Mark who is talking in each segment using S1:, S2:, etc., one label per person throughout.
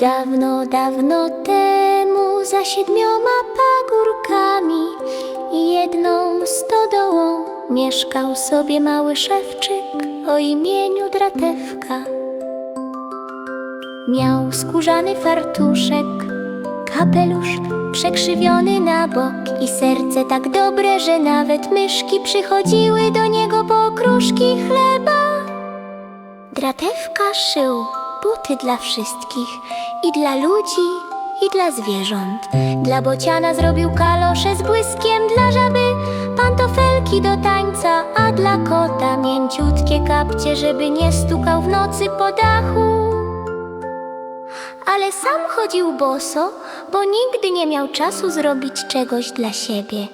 S1: Dawno, dawno temu za siedmioma pagórkami i jedną stodołą mieszkał sobie mały szewczyk o imieniu Dratewka. Miał skórzany fartuszek, kapelusz przekrzywiony na bok i serce tak dobre, że nawet myszki przychodziły do niego po okruszki chleba. Dratewka szył buty dla wszystkich i dla ludzi, i dla zwierząt. Dla bociana zrobił kalosze z błyskiem, dla żaby pantofelki do tańca, a dla kota mięciutkie kapcie, żeby nie stukał w nocy po dachu. Ale sam chodził boso, bo nigdy nie miał czasu zrobić czegoś dla siebie.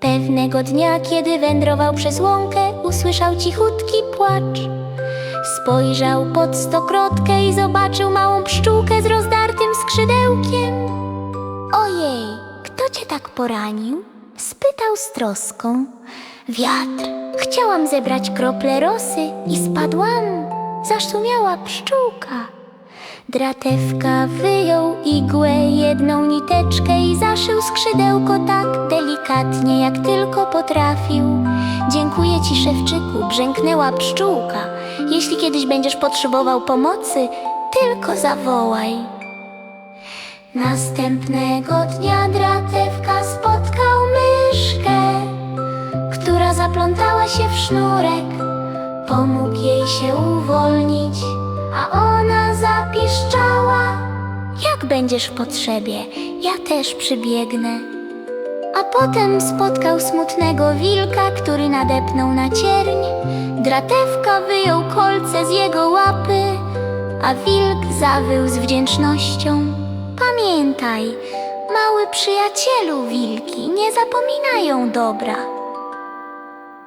S1: Pewnego dnia, kiedy wędrował przez łąkę, usłyszał cichutki płacz. Spojrzał pod stokrotkę i zobaczył małą pszczółkę z rozdartym skrzydełkiem. Ojej, kto cię tak poranił? Spytał z troską. Wiatr. Chciałam zebrać krople rosy i spadłam. Zaszumiała pszczółka. Dratewka wyjął igłę, jedną niteczkę i zaszył skrzydełko tak delikatnie, jak tylko potrafił. Dziękuję ci, szewczyku, brzęknęła pszczółka. Jeśli kiedyś będziesz potrzebował pomocy, tylko zawołaj. Następnego dnia Dratewka spotkał myszkę, która zaplątała się w sznurek. Pomógł jej się uwolnić, a ona zapiszczała. Jak będziesz w potrzebie, ja też przybiegnę. A potem spotkał smutnego wilka, który nadepnął na cierń. Dratewka wyjął kolce z jego łapy, a wilk zawył z wdzięcznością. Pamiętaj, mały przyjacielu wilki nie zapominają dobra.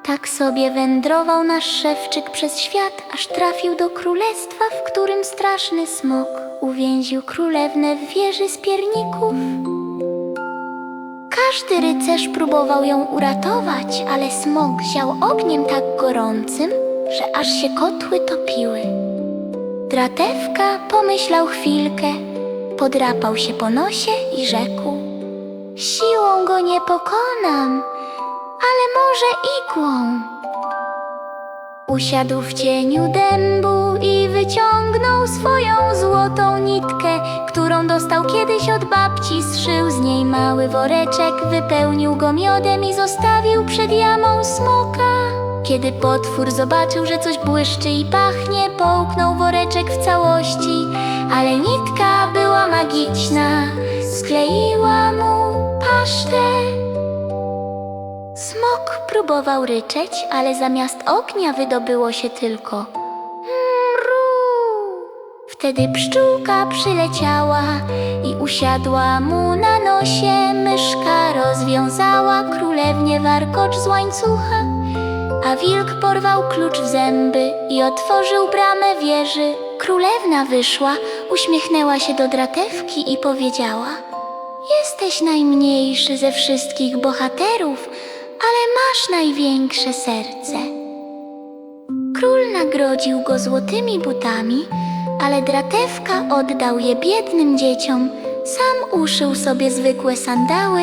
S1: Tak sobie wędrował nasz szewczyk przez świat, aż trafił do królestwa, w którym straszny smok uwięził królewnę w wieży z pierników. Każdy rycerz próbował ją uratować, ale smok ział ogniem tak gorącym, że aż się kotły topiły. Dratewka pomyślał chwilkę, podrapał się po nosie i rzekł: Siłą go nie pokonam, ale może igłą. Usiadł w cieniu dębu i wyciągnął swoją złotą nitkę, którą dostał kiedyś od babci. Zszył z niej mały woreczek, wypełnił go miodem i zostawił przed jamą smoka. Kiedy potwór zobaczył, że coś błyszczy i pachnie, połknął woreczek w całości, ale nitka była magiczna, skleiła mu pasztę. Smok próbował ryczeć, ale zamiast ognia wydobyło się tylko mru. Wtedy pszczółka przyleciała i usiadła mu na nosie. Myszka rozwiązała królewnie warkocz z łańcucha, a wilk porwał klucz w zęby i otworzył bramę wieży. Królewna wyszła, uśmiechnęła się do dratewki i powiedziała – Jesteś najmniejszy ze wszystkich bohaterów, ale masz największe serce. Król nagrodził go złotymi butami, ale dratewka oddał je biednym dzieciom. Sam uszył sobie zwykłe sandały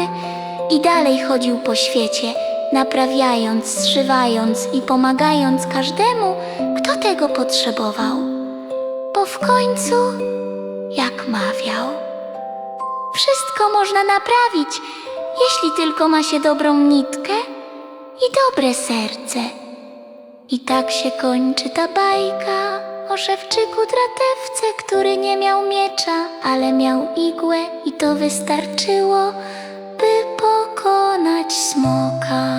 S1: i dalej chodził po świecie, naprawiając, zszywając i pomagając każdemu, kto tego potrzebował. Bo w końcu, jak mawiał, wszystko można naprawić, jeśli tylko ma się dobrą nitkę i dobre serce. I tak się kończy ta bajka o szewczyku tratewce, który nie miał miecza, ale miał igłę i to wystarczyło, by pokonać smoka.